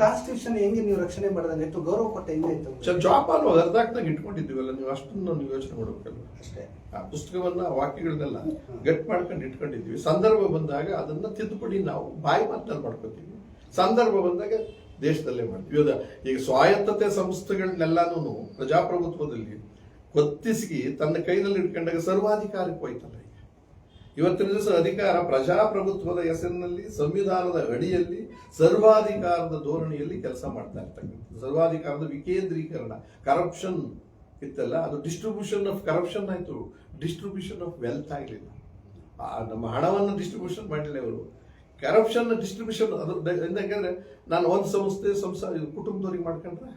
Constitution ಹೆಂಗೆ ನೀವು ರಕ್ಷಣೆ ಮಾಡಿದಂಗೆ ಇತ್ತು ಗೌರವ ಕೊಟ್ಟ ಹೆಂಗೆ ಇತ್ತು ಸರ್ ಜೋಪಾನ ಅರ್ಧಾಕ್ನಾಗ ಇಟ್ಕೊಂಡಿದ್ದೀವಲ್ಲ ನೀವು ಅಷ್ಟನ್ನು ನೀವು ಯೋಚನೆ ಮಾಡಬೇಕಲ್ಲ ಅಷ್ಟೇ. ಆ ಪುಸ್ತಕವನ್ನ ಆ ವಾಕ್ಯಗಳನ್ನೆಲ್ಲ ಗಟ್ ಮಾಡ್ಕೊಂಡು ಇಟ್ಕೊಂಡಿದ್ದೀವಿ. ಸಂದರ್ಭ ಬಂದಾಗ ಅದನ್ನ ತಿದ್ದುಪಡಿ ನಾವು ಬಾಯಿ ಮಾತಲ್ಲಿ ಮಾಡ್ಕೊತೀವಿ. ಸಂದರ್ಭ ಬಂದಾಗ ದೇಶದಲ್ಲೇ ಮಾಡ್ತೀವಿ. ಇವಾಗ ಈಗ ಸ್ವಾಯತ್ತತೆ ಸಂಸ್ಥೆಗಳನ್ನೆಲ್ಲಾನು ಪ್ರಜಾಪ್ರಭುತ್ವದಲ್ಲಿ ಹೊತ್ತಿಸಿ ತನ್ನ ಕೈನಲ್ಲಿ ಇಟ್ಕೊಂಡಾಗ ಸರ್ವಾಧಿಕಾರಕ್ಕೆ ಹೋಯ್ತಲ್ಲ ಇವತ್ತಿನ ದಿವಸ ಅಧಿಕಾರ ಪ್ರಜಾಪ್ರಭುತ್ವದ ಹೆಸರಿನಲ್ಲಿ, ಸಂವಿಧಾನದ ಅಡಿಯಲ್ಲಿ, ಸರ್ವಾಧಿಕಾರದ ಧೋರಣೆಯಲ್ಲಿ ಕೆಲಸ ಮಾಡ್ತಾ ಇರ್ತಕ್ಕಂಥದ್ದು. ಸರ್ವಾಧಿಕಾರದ ವಿಕೇಂದ್ರೀಕರಣ ಕರಪ್ಷನ್ ಇತ್ತಲ್ಲ, ಅದು ಡಿಸ್ಟ್ರಿಬ್ಯೂಷನ್ ಆಫ್ ಕರಪ್ಷನ್ ಆಯಿತು. ಡಿಸ್ಟ್ರಿಬ್ಯೂಷನ್ ಆಫ್ ವೆಲ್ತ್ ಆಗಲಿಲ್ಲ. ನಮ್ಮ ಹಣವನ್ನು ಡಿಸ್ಟ್ರಿಬ್ಯೂಷನ್ ಮಾಡಿಲ್ಲ ಇವರು. ಕರಪ್ಷನ್ ಡಿಸ್ಟ್ರಿಬ್ಯೂಷನ್ ಅದು ಯಾಕಂದ್ರೆ ನಾನು ಒಂದು ಸಂಸ್ಥೆ ಸಂಸ ಕುಟುಂಬದವ್ರಿಗೆ ಮಾಡ್ಕೊಂಡ್ರೆ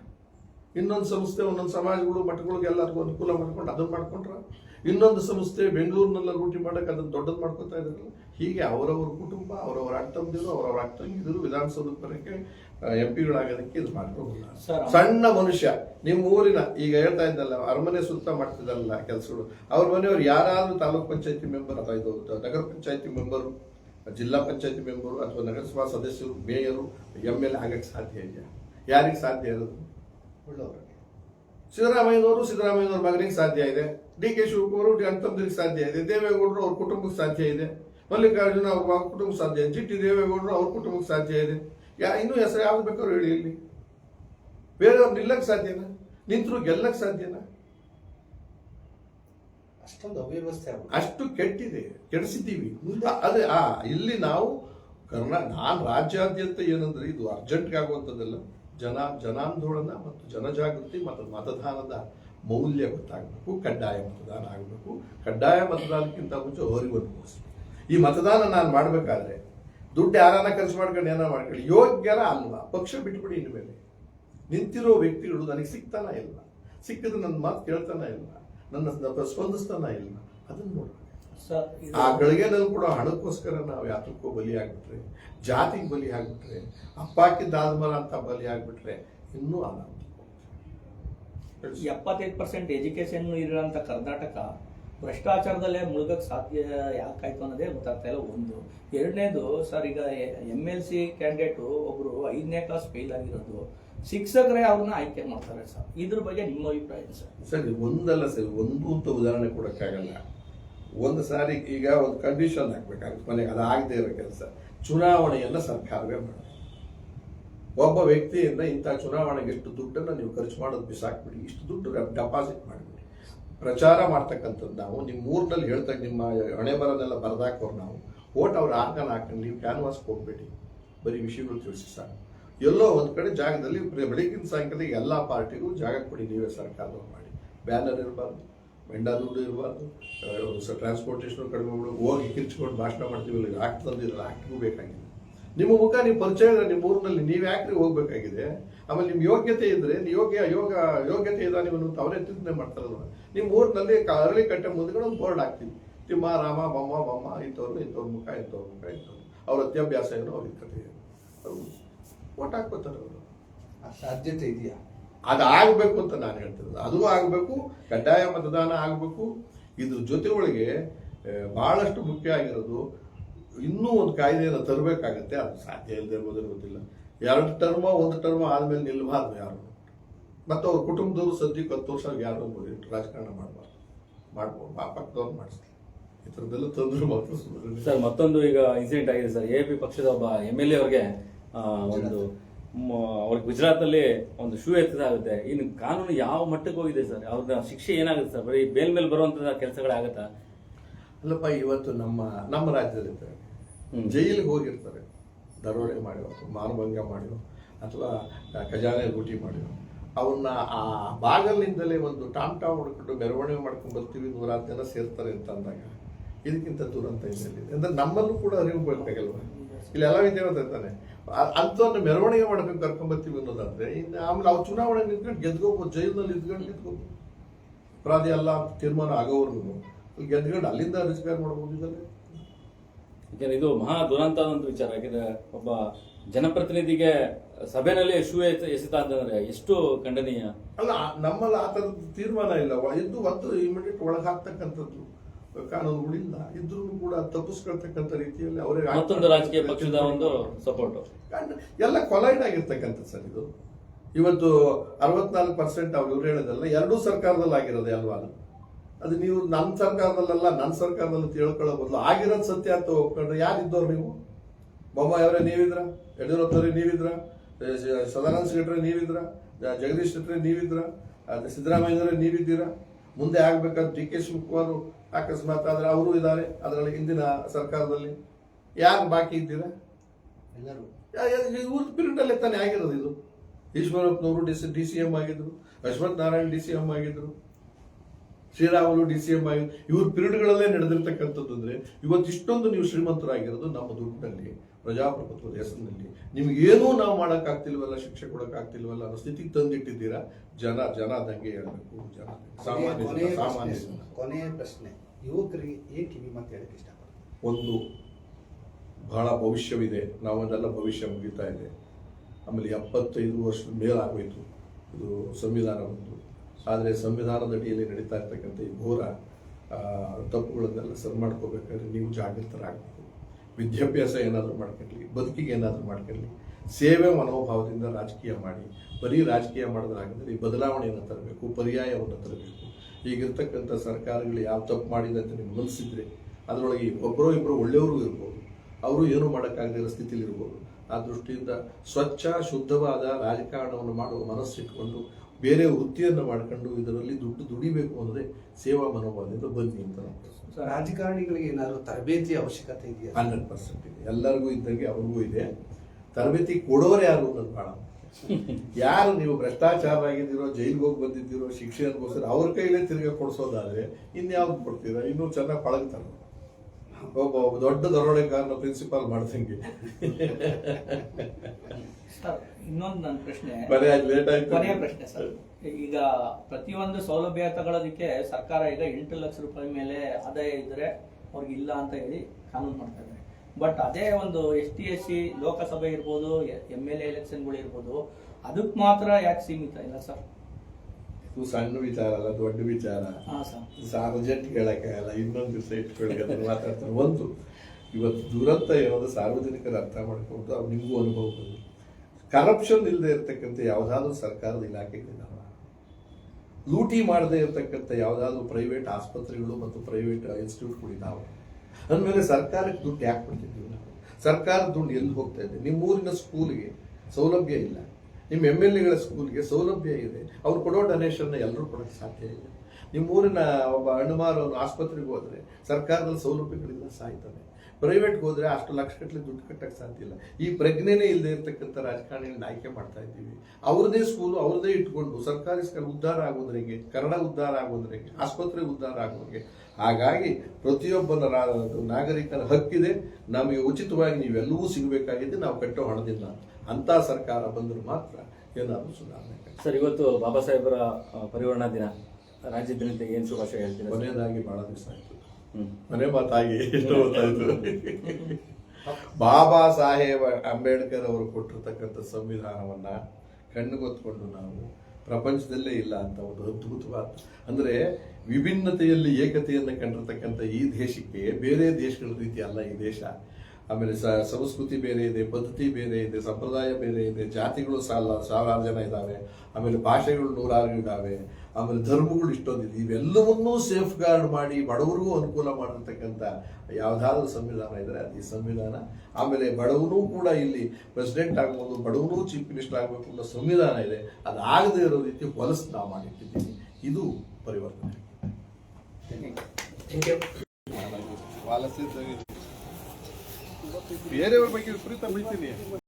ಇನ್ನೊಂದು ಸಂಸ್ಥೆ ಒಂದೊಂದು ಸಮಾಜಗಳು ಮಠಗಳಿಗೆ ಎಲ್ಲರಿಗೂ ಅನುಕೂಲ ಮಾಡ್ಕೊಂಡು ಅದನ್ನು ಮಾಡ್ಕೊಂಡ್ರ? ಇನ್ನೊಂದು ಸಂಸ್ಥೆ ಬೆಂಗಳೂರಿನಲ್ಲ ರೂಟಿ ಮಾಡಕ್ಕೆ ಅದನ್ನು ದೊಡ್ಡದು ಮಾಡ್ಕೊತಾ ಇದ್ರಲ್ಲ ಹೀಗೆ ಅವರವ್ರ ಕುಟುಂಬ ಅವರವ್ರ ಅಣ್ಣಂದಿರು ಅವರವ್ರ ಅಕ್ಕಂಗಿದ್ರು ವಿಧಾನಸೌಧಕ್ಕೆ ಪರಕ್ಕೆ ಎಂ ಪಿಗಳಾಗೋದಕ್ಕೆ ಇದು ಮಾಡ್ಕೋಬಹುದು ಸಣ್ಣ ಮನುಷ್ಯ ನಿಮ್ಮ ಊರಿನ ಈಗ ಹೇಳ್ತಾ ಇದ್ದಲ್ಲ ಅರಮನೆ ಸುತ್ತ ಮಾಡ್ತಿದ್ದಲ್ಲ ಕೆಲಸಗಳು ಅವ್ರ ಮನೆಯವ್ರು ಯಾರಾದರೂ ತಾಲೂಕ್ ಪಂಚಾಯತಿ ಮೆಂಬರ್ ಅಥವಾ ಇದು ನಗರ ಪಂಚಾಯತಿ ಮೆಂಬರು ಜಿಲ್ಲಾ ಪಂಚಾಯತಿ ಮೆಂಬರು ಅಥವಾ ನಗರಸಭಾ ಸದಸ್ಯರು ಮೇಯರು ಎಂ ಎಲ್ ಆಗಕ್ಕೆ ಸಾಧ್ಯ ಇದೆಯಾ? ಯಾರಿಗೆ ಸಾಧ್ಯ ಇರೋದು? ಉಳ್ಳವರು ಸಿದ್ದರಾಮಯ್ಯನವರು ಸಿದ್ದರಾಮಯ್ಯನವ್ರ ಮಗನಿಗೆ ಸಾಧ್ಯ ಇದೆ. ಡಿ ಕೆ ಶಿವಕುಮಾರ್ ಅಂತಂದ್ರಿಗೆ ಸಾಧ್ಯ ಇದೆ. ದೇವೇಗೌಡರು ಅವ್ರ ಕುಟುಂಬಕ್ಕೆ ಸಾಧ್ಯ ಇದೆ. ಮಲ್ಲಿಕಾರ್ಜುನ ಅವ್ರ ಕುಟುಂಬಕ್ಕೆ ಸಾಧ್ಯ ಇದೆ. ಜಿ ಟಿ ದೇವೇಗೌಡರು ಅವ್ರ ಕುಟುಂಬಕ್ಕೆ ಸಾಧ್ಯ ಇದೆ. ಯಾ ಇನ್ನೂ ಹೆಸರು ಯಾವ್ದು ಬೇಕಾದ್ರೂ ಹೇಳಿ ಇಲ್ಲಿ. ಬೇರೆಯವ್ರು ನಿಲ್ಲಕ್ಕೆ ಸಾಧ್ಯನಾ? ನಿಂತರು ಗೆಲ್ಲಕ್ಕೆ ಸಾಧ್ಯನಾ? ಅಷ್ಟೊಂದು ಅವ್ಯವಸ್ಥೆ ಅಷ್ಟು ಕೆಟ್ಟಿದೆ. ಕೆಡಿಸಿದ್ದೀವಿ. ಅದೇ ಆ ಇಲ್ಲಿ ನಾವು ಕರ್ನಾ ನಾನು ರಾಜ್ಯಾದ್ಯಂತ ಏನಂದ್ರೆ ಇದು ಅರ್ಜೆಂಟ್ಗೆ ಆಗುವಂಥದ್ದಲ್ಲ. ಜನ ಜನಾಂದೋಲನ ಮತ್ತು ಜನಜಾಗೃತಿ ಮತ್ತು ಮತದಾನದ ಮೌಲ್ಯ ಗೊತ್ತಾಗಬೇಕು, ಕಡ್ಡಾಯ ಮತದಾನ ಆಗಬೇಕು. ಕಡ್ಡಾಯ ಮತದಾನಕ್ಕಿಂತ ಮುಂಚೆ ಅರಿವನ್ನು ಮೂಡಿಸ್ಬೇಕು ಈ ಮತದಾನ ನಾನು ಮಾಡಬೇಕಾದ್ರೆ ದುಡ್ಡು ಯಾರನ್ನ ಖರ್ಚು ಮಾಡ್ಕೊಂಡು ಏನೋ ಮಾಡ್ಕೊಳ್ಳಿ. ಯೋಗ್ಯರ ಅಲ್ವಾ? ಪಕ್ಷ ಬಿಟ್ಬಿಡಿ ಇನ್ಮೇಲೆ ನಿಂತಿರೋ ವ್ಯಕ್ತಿಗಳು ನನಗೆ ಸಿಗ್ತಾನ ಇಲ್ಲ. ಸಿಕ್ಕಿದ್ರೆ ನನ್ನ ಮಾತು ಕೇಳ್ತಾನ ಇಲ್ಲ. ನನ್ನ ಸ್ಪಂದಿಸ್ತಾನ ಇಲ್ಲ. ಅದನ್ನು ಇದು- ಆ ಗಳಿಗೆನಲ್ಲಿ ಕೂಡ ಹಣಕ್ಕೋಸ್ಕರ ನಾವು ಯಾತಕ್ಕೂ ಬಲಿ ಆಗ್ಬಿಟ್ರೆ ಜಾತಿಗೆ ಬಲಿ ಆಗ್ಬಿಟ್ರೆ ಅಪ್ಪಾಕಿದ್ದ ಆದ್ಮೇಲೆ ಅಂತ ಬಲಿ ಆಗ್ಬಿಟ್ರೆ ಇನ್ನೂ ಅನಾಹುತ ಎಪ್ಪತ್ತೈದು ಪರ್ಸೆಂಟ್ ಎಜುಕೇಶನ್ ಇರೋಂಥ ಕರ್ನಾಟಕ ಭ್ರಷ್ಟಾಚಾರದಲ್ಲೇ ಮುಳುಗಕ್ಕೆ ಸಾಧ್ಯ ಯಾಕಾಯ್ತು ಅನ್ನೋದೇ ಗೊತ್ತಾಗ್ತಾ ಇಲ್ಲ. ಒಂದು ಎರಡನೇದು ಸರ್ ಈಗ ಎಂ ಎಲ್ ಸಿ ಕ್ಯಾಂಡಿಡೇಟು ಒಬ್ರು ಐದನೇ ಕ್ಲಾಸ್ ಫೇಲ್ ಆಗಿರೋದು ಶಿಕ್ಷಕರೇ ಅವ್ರನ್ನ ಆಯ್ಕೆ ಮಾಡ್ತಾರೆ ಸರ್. ಇದ್ರ ಬಗ್ಗೆ ನಿಮ್ಮ ಅಭಿಪ್ರಾಯ ಸರ್? ಸರಿ ಒಂದಲ್ಲ ಸರ್ ಒಂದು ಅಂತ ಉದಾಹರಣೆ ಕೊಡಕ್ಕಾಗಲ್ಲ. ಒಂದು ಸಾರಿ ಈಗ ಒಂದು ಕಂಡೀಷನ್ ಹಾಕ್ಬೇಕಾಗುತ್ತೆ ಮನೆಗೆ ಆಗದೆ ಇರೋ ಕೆಲಸ. ಚುನಾವಣೆಯನ್ನು ಸರ್ಕಾರವೇ ಮಾಡಬೇಕು ಒಬ್ಬ ವ್ಯಕ್ತಿಯಿಂದ ಇಂಥ ಚುನಾವಣೆಗೆ ಎಷ್ಟು ದುಡ್ಡನ್ನು ನೀವು ಖರ್ಚು ಮಾಡೋದು ಬಿಸಾಕ್ಬಿಡಿ. ಇಷ್ಟು ದುಡ್ಡು ಡೆಪಾಸಿಟ್ ಮಾಡಿಬಿಡಿ. ಪ್ರಚಾರ ಮಾಡ್ತಕ್ಕಂಥದ್ದು ನಾವು ನಿಮ್ಮ ಊರಿನಲ್ಲಿ ಹೇಳ್ತಾಗ ನಿಮ್ಮ ಹಣೆ ಬರೋದೆಲ್ಲ ಬರ್ದಾಕೋರು ನಾವು. ಓಟ್ ಅವ್ರು ಆರ್ಗನ್ ಹಾಕೊಂಡು ನೀವು ಕ್ಯಾನ್ವಾಸ್ ಹೋಗ್ಬೇಡಿ ಬರೀ ವಿಷಯಗಳು ತಿಳಿಸಿ ಸಾಕು. ಎಲ್ಲೋ ಒಂದು ಕಡೆ ಜಾಗದಲ್ಲಿ ಬೆಳಗಿನ ಸಾಯಂಕಾಲ ಎಲ್ಲ ಪಾರ್ಟಿಗೂ ಜಾಗ ಕೊಡಿ ನೀವೇ ಸರ್ಕಾರದವ್ರು ಮಾಡಿ. ಬ್ಯಾನರ್ ಇರಬಾರ್ದು. ಮೆಂಡ ದುಡ್ಡು ಇರಬಾರ್ದು ಟ್ರಾನ್ಸ್ಪೋರ್ಟೇಷನ್ ಕಡಿಮೆ ಮಾಡ್ಬೇಕು. ಹೋಗಿ ಕಿರ್ಚ್ಕೊಂಡು ಭಾಷಣ ಮಾಡ್ತೀವಲ್ಲ ಈಗ ಆಕ್ಟ್ ತಂದಿರಲ್ಲ ಆಕ್ಟ್ಗೂ ಬೇಕಾಗಿದೆ. ನಿಮ್ಮ ಮುಖ ನೀವು ಪರಿಚಯ, ನಿಮ್ಮ ಊರಿನಲ್ಲಿ ನೀವು ಯಾಕ್ರಿ ಹೋಗ್ಬೇಕಾಗಿದೆ? ಆಮೇಲೆ ನಿಮ್ಮ ಯೋಗ್ಯತೆ ಇದ್ರೆ, ನೀವು ಯೋಗ್ಯ, ಯೋಗ, ಯೋಗ್ಯತೆ ಇದ ನೀವು ಅವರೇ ಚಿಂತನೆ ಮಾಡ್ತಾರಲ್ವ? ನಿಮ್ಮ ಊರಿನಲ್ಲಿ ಅರಳಿ ಕಟ್ಟೆ ಮುಂದ್ಗಡೆ ಒಂದು ಬೋರ್ಡ್ ಹಾಕ್ತೀವಿ. ತಿಮ್ಮ, ರಾಮ, ಬಮ್ಮ ಬಮ್ಮ, ಇಂಥವ್ರು, ಇಂಥವ್ರ ಮುಖ ಇಂಥವ್ರ ಮುಖ, ಇಂಥವ್ರು ಅವ್ರ ಅತ್ಯಾಭ್ಯಾಸ ಏನು ಅವ್ರ ಕಥೆ. ಏನು ಓಟ್ ಹಾಕ್ಕೋತಾರೆ ಅವರು ಆ ಸಾಧ್ಯತೆ ಇದೆಯಾ? ಅದು ಆಗಬೇಕು ಅಂತ ನಾನು ಹೇಳ್ತಿರೋದು. ಅದು ಆಗಬೇಕು ಕಡ್ಡಾಯ ಮತದಾನ ಆಗಬೇಕು. ಇದ್ರ ಜೊತೆ ಒಳಗೆ ಆ, ಬಹಳಷ್ಟು ಮುಖ್ಯ ಆಗಿರೋದು ಇನ್ನೂ ಒಂದು ಕಾಯ್ದೆಯನ್ನು ತರಬೇಕಾಗತ್ತೆ. ಅದು ಸಾಧ್ಯ ಇಲ್ಲದೆ ಇರ್ಬೋದು ಗೊತ್ತಿಲ್ಲ. ಎರಡು ಟರ್ಮ ಒಂದು ಟರ್ಮ ಆದಮೇಲೆ ನಿಲ್ಲಬಾರ್ದು ಯಾರು. ಮತ್ತು ಅವ್ರ ಕುಟುಂಬದವ್ರು ಸದ್ಯಕ್ಕೆ ಹತ್ತು ವರ್ಷ ಯಾರು ರಾಜಕಾರಣ ಮಾಡಬಾರ್ದು. ಮಾಡ್ಬೋದು. ಆ ಪಕ್ಕದವ್ರು ಮಾಡಿಸ್ತಾರೆ ಈ ಥರದ್ದೆಲ್ಲ ತೊಂದರೆ ಮಾತ್ರ ಸರ್ ಮತ್ತೊಂದು ಈಗ ಇನ್ಸಿಡೆಂಟ್ ಆಗಿದೆ ಸರ್. ಎ ಪಿ ಪಕ್ಷದ ಒಬ್ಬ ಎಂ ಎಲ್ ಎ ಅವ್ರಿಗೆ ಒಂದು ಅವ್ರಿಗೆ ಗುಜರಾತ್ ಅಲ್ಲಿ ಒಂದು ಶೂ ಎತ್ತದಾಗುತ್ತೆ. ಇನ್ನು ಕಾನೂನು ಯಾವ ಮಟ್ಟಕ್ಕೆ ಹೋಗಿದೆ ಸರ್? ಅವ್ರ ಶಿಕ್ಷೆ ಏನಾಗುತ್ತೆ ಸರ್? ಬರೀ ಬೇಲ್ ಮೇಲೆ ಬರುವಂತ ಕೆಲಸಗಳಾಗತ್ತಾ? ಅಲ್ಲಪ್ಪ ಇವತ್ತು ನಮ್ಮ ನಮ್ಮ ರಾಜ್ಯದಲ್ಲಿ ಇರ್ತಾರೆ ಹ್ಮ್. ಜೈಲಿಗೆ ಹೋಗಿರ್ತಾರೆ. ದರೋಡೆ ಮಾಡಿರೋ ಅಥವಾ ಮಾನಭಂಗ ಮಾಡಿರೋ ಅಥವಾ ಖಜಾನೆ ಲೂಟಿ ಮಾಡಿರೋ ಅವನ್ನ ಆ ಬಾಗಲಿನಿಂದಲೇ ಒಂದು ಟಾಮ್ ಟಾಮ್ ಹೊಡ್ಕೊಂಡು ಮೆರವಣಿಗೆ ಮಾಡ್ಕೊಂಡು ಬರ್ತೀವಿ ನೂರಾರು ಜನ ಸೇರ್ತಾರೆ ಅಂತ ಅಂದಾಗ ಇದಕ್ಕಿಂತ ದುರಂತ ಇದೆ ಅಂದ್ರೆ ನಮ್ಮಲ್ಲೂ ಕೂಡ ಅರಿವು ಬೇಕಾಗಲ್ವ ಇಲ್ಲಿ ಎಲ್ಲ ವಿದ್ಯಾವಂತ ಇರ್ತಾನೆ ಅಂಥವ್ರನ್ನ ಮೆರವಣಿಗೆ ಮಾಡ್ಕೊಂಡು ಕರ್ಕೊಂಬರ್ತೀವಿ ಅನ್ನೋದಾದ್ರೆ ಇನ್ನು ಆಮೇಲೆ ಅವ್ರು ಚುನಾವಣೆ ನಿಂತ್ಕೊಂಡು ಗೆದ್ಕೋಬೋದು ಜೈಲಿನಲ್ಲಿ ಇದ್ಕೊಂಡು ನಿಂತ್ಕೋಬೋದು ಅಪರಾಧಿ ಅಲ್ಲ ತೀರ್ಮಾನ ಆಗೋವರೆಗೂ ಅಲ್ಲಿ ಗೆದ್ಕೊಂಡು ಅಲ್ಲಿಂದ ರಿಜಿಸ್ಟರ್ ಮಾಡ್ಬೋದು ಇದರಲ್ಲಿ ಯಾಕಂದ್ರೆ ಇದು ಮಹಾ ದುರಂತ ಒಂದು ವಿಚಾರ. ಯಾಕಂದ್ರೆ ಒಬ್ಬ ಜನಪ್ರತಿನಿಧಿಗೆ ಸಭೆನಲ್ಲಿ ಶೂ ಎಸಿತ ಅಂತಂದ್ರೆ ಎಷ್ಟು ಖಂಡನೀಯ? ಅಲ್ಲ ನಮ್ಮಲ್ಲಿ ಆ ಥರದ ತೀರ್ಮಾನ ಇಲ್ಲ. ಇದು ಎದ್ದು ಒತ್ತು ಇಮಿಡಿಯೇಟ್ ಒಳಗೆ ಹಾಕ್ತಕ್ಕಂಥದ್ದು ಕಾನೂನುಗಳಿಲ್ಲ ಇದ್ರು ತಪ್ಪಿಸ್ಕೊಳ್ತಕ್ಕಂಥ ರೀತಿಯಲ್ಲಿ ಅವರೇ ಮತ್ತೊಂದು ರಾಜಕೀಯ ಪಕ್ಷದ ಒಂದು ಸಪೋರ್ಟ್ ಎಲ್ಲ ಕೊಲೈಡ್ ಆಗಿರ್ತಕ್ಕಂಥ ಸರ್ ಇದು. ಇವತ್ತು ಅರವತ್ನಾಲ್ಕು ಪರ್ಸೆಂಟ್ ಅವ್ರು ಇವ್ರು ಹೇಳೋದಲ್ಲ ಎರಡೂ ಸರ್ಕಾರದಲ್ಲಿ ಆಗಿರೋದೇ ಅಲ್ವಾ ಅದು? ನೀವು ನನ್ನ ಸರ್ಕಾರದಲ್ಲ ನನ್ನ ಸರ್ಕಾರದಲ್ಲಿ ತಿಳ್ಕೊಳ್ಳೋ ಬದಲು ಆಗಿರೋದು ಸತ್ಯ ಅಂತ ಒಪ್ಕೊಂಡ್ರೆ ಯಾರಿದ್ದವ್ರು ನೀವು? ಬೊಮ್ಮಾಯಿ ಅವರೇ ನೀವಿದ್ರ? ಯಡಿಯೂರಪ್ಪರೇ ನೀವಿದ್ರ? ಸದಾನಂದ ಶೆಟ್ಟರೆ ನೀವಿದ್ರ? ಜಗದೀಶ್ ಶೆಟ್ಟರೆ ನೀವಿದ್ರ? ಸಿದ್ದರಾಮಯ್ಯನವರೇ ನೀವಿದ್ದೀರಾ? ಮುಂದೆ ಆಗ್ಬೇಕಾದ್ರೆ ಡಿ ಕೆ ಶಿವಕುಮಾರ್ ಅಕಸ್ಮಾತ್ ಆದರೆ ಅವರು ಇದ್ದಾರೆ ಅದರಲ್ಲಿ ಹಿಂದಿನ ಸರ್ಕಾರದಲ್ಲಿ. ಯಾರು ಬಾಕಿ ಇದ್ದೀರಾ? ಎಲ್ಲರೂ. ಇವ್ರ ಪೀರಿಯಡ್ ಅಲ್ಲೇ ತಾನೇ ಆಗಿರೋದು ಇದು. ಈಶ್ವರಪ್ಪನವರು D C D C M ಆಗಿದ್ರು Ashwath Narayan D C M ಆಗಿದ್ರು ಶ್ರೀರಾಮುಲು ಡಿ ಸಿ ಎಂ ಆಗಿದ್ರು. ಇವ್ರ ಪೀರಿಯಡ್ಗಳಲ್ಲೇ ನಡೆದಿರ್ತಕ್ಕಂಥದ್ದು ಅಂದ್ರೆ ಇವತ್ತು ಇಷ್ಟೊಂದು ನೀವು ಶ್ರೀಮಂತರಾಗಿರೋದು ನಮ್ಮ ದುಡ್ಡಿನಲ್ಲಿ ಪ್ರಜಾಪ್ರಭುತ್ವದ ಹೆಸರಿನಲ್ಲಿ. ನಿಮ್ಗೆ ಏನೂ ನಾವು ಮಾಡೋಕ್ಕಾಗ್ತಿಲ್ವಲ್ಲ ಶಿಕ್ಷೆ ಕೊಡೋಕ್ಕಾಗ್ತಿಲ್ವಲ್ಲ ಅನ್ನೋ ಸ್ಥಿತಿಗೆ ತಂದಿಟ್ಟಿದ್ದೀರಾ? ಜನ ಜನ ದಂಗೆ ಹೇಳ್ಬೇಕು ಜನ, ಸಾಮಾನ್ಯ ಕೊನೆಯ ಪ್ರಶ್ನೆ. ಯುವಕರಿಗೆ ಏನ್ ಕಿವಿ ಮಾತು ಹೇಳಕ್ಕೆ ಇಷ್ಟಪಡ್ತೀನಿ ಒಂದು ಬಹಳ ಭವಿಷ್ಯವಿದೆ. ನಾವನ್ನೆಲ್ಲ ಭವಿಷ್ಯ ಮುಗಿತಾ ಇದೆ. ಆಮೇಲೆ ಎಪ್ಪತ್ತೈದು ವರ್ಷದ ಮೇಲಾಗೋಯಿತು. ಇದು ಸಂವಿಧಾನ ಒಂದು. ಆದರೆ ಸಂವಿಧಾನದ ಅಡಿಯಲ್ಲಿ ನಡೀತಾ ಇರ್ತಕ್ಕಂಥ ಈ ಘೋರ ತಪ್ಪುಗಳನ್ನೆಲ್ಲ ಸರಿ ಮಾಡ್ಕೋಬೇಕಾದ್ರೆ ನೀವು ಜಾಗೃತರಾಗಬೇಕು. ವಿದ್ಯಾಭ್ಯಾಸ ಏನಾದರೂ ಮಾಡ್ಕೊಳ್ಳಿ ಬದುಕಿಗೆ ಏನಾದರೂ ಮಾಡ್ಕೊಳ್ಳಿ ಸೇವೆ ಮನೋಭಾವದಿಂದ ರಾಜಕೀಯ ಮಾಡಿ, ಬರೀ ರಾಜಕೀಯ ಮಾಡೋದ್ರಾಗದಲ್ಲಿ ಈ ಬದಲಾವಣೆಯನ್ನು ತರಬೇಕು, ಪರ್ಯಾಯವನ್ನು ತರಬೇಕು. ಈಗಿರ್ತಕ್ಕಂಥ ಸರ್ಕಾರಗಳು ಯಾವ ತಪ್ಪು ಮಾಡಿದೆ ಅಂತ ನಿಮ್ಗೆ ಮನಸ್ಸಿದ್ರೆ ಅದರೊಳಗೆ ಒಬ್ಬರೋ ಇಬ್ಬರು ಒಳ್ಳೆಯವರು ಇರ್ಬೋದು ಅವರು ಏನು ಮಾಡೋಕ್ಕಾಗದೇ ಇರೋ ಸ್ಥಿತಿಲಿ ಇರ್ಬೋದು. ಆ ದೃಷ್ಟಿಯಿಂದ ಸ್ವಚ್ಛ ಶುದ್ಧವಾದ ರಾಜಕಾರಣವನ್ನು ಮಾಡುವ ಮನಸ್ಸಿಟ್ಕೊಂಡು ಬೇರೆ ವೃತ್ತಿಯನ್ನು ಮಾಡ್ಕೊಂಡು ಇದರಲ್ಲಿ ದುಡ್ಡು ದುಡಿಬೇಕು ಅಂದರೆ ಸೇವಾ ಮನೋಭಾವದಿಂದ ಬನ್ನಿ ಅಂತ ರಾಜಕಾರಣಿಗಳಿಗೆ ಏನಾದರೂ ತರಬೇತಿ ಅವಶ್ಯಕತೆ ಇದೆಯಾ? ಹಂಡ್ರೆಡ್ ಪರ್ಸೆಂಟ್ ಇದೆ. ಎಲ್ಲರಿಗೂ ಇದ್ದಂಗೆ ಅವ್ರಿಗೂ ಇದೆ. ತರಬೇತಿ ಕೊಡೋರು ಯಾರು ಅನ್ನೋದು ಭಾಳ ಯಾರು ನೀವು ಭ್ರಷ್ಟಾಚಾರ ಆಗಿದ್ದೀರೋ ಜೈಲ್ಗೆ ಹೋಗಿ ಬಂದಿದ್ದೀರೋ ಶಿಕ್ಷೆ ಅನ್ಕೋಸ್ಕರ ಅವ್ರ ಕೈಲೇ ತಿರುಗಿ ಕೊಡಿಸೋದಾದ್ರೆ ಇನ್ಯಾವ್ದು ಕೊಡ್ತೀರಾ? ಇನ್ನೂ ಚೆನ್ನಾಗಿ ಪಳಗ್ತಾರೆ. ಒಬ್ಬ ಒಬ್ಬ ದೊಡ್ಡ ದರೋಡೆಗಾರನ ಪ್ರಿನ್ಸಿಪಾಲ್ ಮಾಡ್ದಂಗೆ. ಇನ್ನೊಂದು ನನ್ನ ಪ್ರಶ್ನೆ. ಬರೀ ಲೇಟ್ ಆಯ್ತು. ಕೊನೆಯ ಪ್ರಶ್ನೆ ಸರ್. ಈಗ ಪ್ರತಿಯೊಂದು ಸೌಲಭ್ಯ ತಗೊಳ್ಳೋದಕ್ಕೆ ಸರ್ಕಾರ ಈಗ ಎಂಟು ಲಕ್ಷ ರೂಪಾಯಿ ಮೇಲೆ ಆದಾಯ ಇದ್ರೆ ಅವ್ರಿಗೆ ಇಲ್ಲ ಅಂತ ಹೇಳಿ ಕಾನೂನು ಮಾಡ್ತಾರೆ ಬಟ್ ಅದೇ ಒಂದು ಎಸ್ ಟಿ ಎಸ್ ಸಿ ಲೋಕಸಭೆ ಇರ್ಬೋದು ಎಂ ಎಲ್ ಎ ಎಲೆಕ್ಷನ್ಗಳು ಇರ್ಬೋದು ಅದಕ್ಕೆ ಮಾತ್ರ ಯಾಕೆ ಸೀಮಿತ ಇಲ್ಲ ಸರ್? ಇದು ಸಣ್ಣ ವಿಚಾರ ಅಲ್ಲ ದೊಡ್ಡ ವಿಚಾರ. ಸಾರ್ವಜನಿಕ ಹೇಳಕ್ಕಾಗಲ್ಲ ಇನ್ನೊಂದು ದಿವಸ ಇಟ್ಕೊಳ್ಳಿ ಮಾತಾಡ್ತಾರೆ. ಒಂದು ಇವತ್ತು ದುರಂತ ಇರೋದು ಸಾರ್ವಜನಿಕರು ಅರ್ಥ ಮಾಡ್ಕೊಂಡು ಅವ್ರು ನಿಮಗೂ ಅನುಭವ ಬಂದು ಕರಪ್ಷನ್ ಇಲ್ಲದೆ ಇರತಕ್ಕಂಥ ಯಾವುದಾದ್ರೂ ಸರ್ಕಾರದ ಇಲಾಖೆಗಳಿದಾವ ಲೂಟಿ ಮಾಡದೇ ಇರತಕ್ಕಂಥ ಯಾವುದಾದ್ರೂ ಪ್ರೈವೇಟ್ ಆಸ್ಪತ್ರೆಗಳು ಮತ್ತು ಪ್ರೈವೇಟ್ ಇನ್ಸ್ಟಿಟ್ಯೂಟ್ಗಳಿದಾವೆ ಅಂದಮೇಲೆ ಸರ್ಕಾರಕ್ಕೆ ದುಡ್ಡು ಯಾಕೆ ಕೊಡ್ತಿದ್ದೀವಿ ನಾವು ಸರ್ಕಾರದ ದುಡ್ಡು ಎಲ್ಲಿ ಹೋಗ್ತಾ ಇದೆ? ನಿಮ್ಮ ಊರಿನ ಸ್ಕೂಲ್ಗೆ ಸೌಲಭ್ಯ ಇಲ್ಲ. ನಿಮ್ಮ ಎಂ ಎಲ್ ಎಗಳ ಸ್ಕೂಲ್ಗೆ ಸೌಲಭ್ಯ ಇದೆ. ಅವ್ರು ಕೊಡೋ ಡೊನೇಷನ್ನ ಎಲ್ಲರೂ ಕೊಡೋಕ್ಕೆ ಸಾಧ್ಯ ಇಲ್ಲ. ನಿಮ್ಮ ಊರಿನ ಒಬ್ಬ ಹಣ್ಣುಮಾರು ಆಸ್ಪತ್ರೆಗೆ ಹೋದರೆ ಸರ್ಕಾರದಲ್ಲಿ ಸೌಲಭ್ಯಗಳಿಂದ ಸಾಯ್ತಾನೆ ಪ್ರೈವೇಟ್ಗೆ ಹೋದರೆ ಅಷ್ಟು ಲಕ್ಷ ಗಟ್ಟಲೆ ದುಡ್ಡು ಕಟ್ಟಕ್ಕೆ ಸಾಧ್ಯ ಇಲ್ಲ. ಈ ಪ್ರಜ್ಞೆನೇ ಇಲ್ಲದೆ ಇರ್ತಕ್ಕಂಥ ರಾಜಕಾರಣಿಗಳನ್ನ ಆಯ್ಕೆ ಮಾಡ್ತಾ ಇದ್ದೀವಿ. ಅವ್ರದೇ ಸ್ಕೂಲು ಅವ್ರದೇ ಇಟ್ಕೊಂಡು ಸರ್ಕಾರಿ ಸ್ಕೂಲ್ ಉದ್ಧಾರ ಆಗೋದ್ರೆ ಹೆಂಗೆ ಕನ್ನಡ ಉದ್ಧಾರ ಆಗೋದ್ರೆ ಹೆಂಗೆ ಆಸ್ಪತ್ರೆ ಉದ್ಧಾರ ಆಗೋರಿಗೆ ಹಾಗಾಗಿ ಪ್ರತಿಯೊಬ್ಬನ ನಾಗರಿಕರ ನಾಗರಿಕನ ಹಕ್ಕಿದೆ. ನಮಗೆ ಉಚಿತವಾಗಿ ನೀವೆಲ್ಲವೂ ಸಿಗಬೇಕಾಗಿದೆ. ನಾವು ಕಟ್ಟೋ ಹಣದಿಂದ ಅಂತ. ಸರ್ಕಾರ ಬಂದರೂ ಮಾತ್ರ ಏನಾದರೂ ಸುಧಾರಣೆ ಸರ್ ಇವತ್ತು ಬಾಬಾ ಸಾಹೇಬರ ಪರಿವರ್ಣಾ ದಿನ. ರಾಜ್ಯ ಜನತೆಗೆ ಏನು ಶುಭಾಶಯ ಹೇಳ್ತೀನಿ? ಕೊನೆಯದಾಗಿ ಬಹಳ ದಿವಸ ಆಯ್ತು. ಮನೆ ಮಾತಾಗಿ ಎಷ್ಟು ಗೊತ್ತಾಯ್ತು ಬಾಬಾ ಸಾಹೇಬ್ ಅಂಬೇಡ್ಕರ್ ಅವರು ಕೊಟ್ಟಿರ್ತಕ್ಕಂಥ ಸಂವಿಧಾನವನ್ನ ಕಣ್ಣು ಕಣ್ಣುಗೊತ್ಕೊಂಡು ನಾವು ಪ್ರಪಂಚದಲ್ಲೇ ಇಲ್ಲ ಅಂತ ಒಂದು ಅದ್ಭುತವಾದ ಅಂದ್ರೆ ವಿಭಿನ್ನತೆಯಲ್ಲಿ ಏಕತೆಯನ್ನು ಕಂಡಿರ್ತಕ್ಕಂಥ ಈ ದೇಶಕ್ಕೆ ಬೇರೆ ದೇಶಗಳ ರೀತಿ ಅಲ್ಲ ಈ ದೇಶ. ಆಮೇಲೆ ಸಂಸ್ಕೃತಿ ಬೇರೆ ಇದೆ ಪದ್ಧತಿ ಬೇರೆ ಇದೆ ಸಂಪ್ರದಾಯ ಬೇರೆ ಇದೆ ಜಾತಿಗಳು ಸಾಲ ಸಾವಿರಾರು ಜನ ಇದ್ದಾವೆ ಆಮೇಲೆ ಭಾಷೆಗಳು ನೂರಾರು ಇದ್ದಾವೆ ಆಮೇಲೆ ಧರ್ಮಗಳು ಇಷ್ಟೊಂದಿದೆ. ಇವೆಲ್ಲವನ್ನೂ ಸೇಫ್ ಗಾರ್ಡ್ ಮಾಡಿ ಬಡವರಿಗೂ ಅನುಕೂಲ ಮಾಡಿರ್ತಕ್ಕಂಥ ಯಾವುದಾದ್ರೂ ಸಂವಿಧಾನ ಇದ್ರೆ ಅದು ಈ ಸಂವಿಧಾನ. ಆಮೇಲೆ ಬಡವನೂ ಕೂಡ ಇಲ್ಲಿ ಪ್ರೆಸಿಡೆಂಟ್ ಆಗ್ಬೋದು ಬಡವನೂ ಚೀಫ್ ಮಿನಿಸ್ಟರ್ ಆಗಬೇಕು ಅನ್ನೋ ಸಂವಿಧಾನ ಇದೆ. ಅದು ಆಗದೇ ಇರೋ ರೀತಿ ಹೊಲಸು ನಾವು ಮಾಡಿಟ್ಟಿದ್ದೀವಿ. ಇದು ಪರಿವರ್ತನೆ. ಬೇರೆಯವ್ರ ಬಗ್ಗೆ ವಿಪರೀತ ಬೈತೀನಿ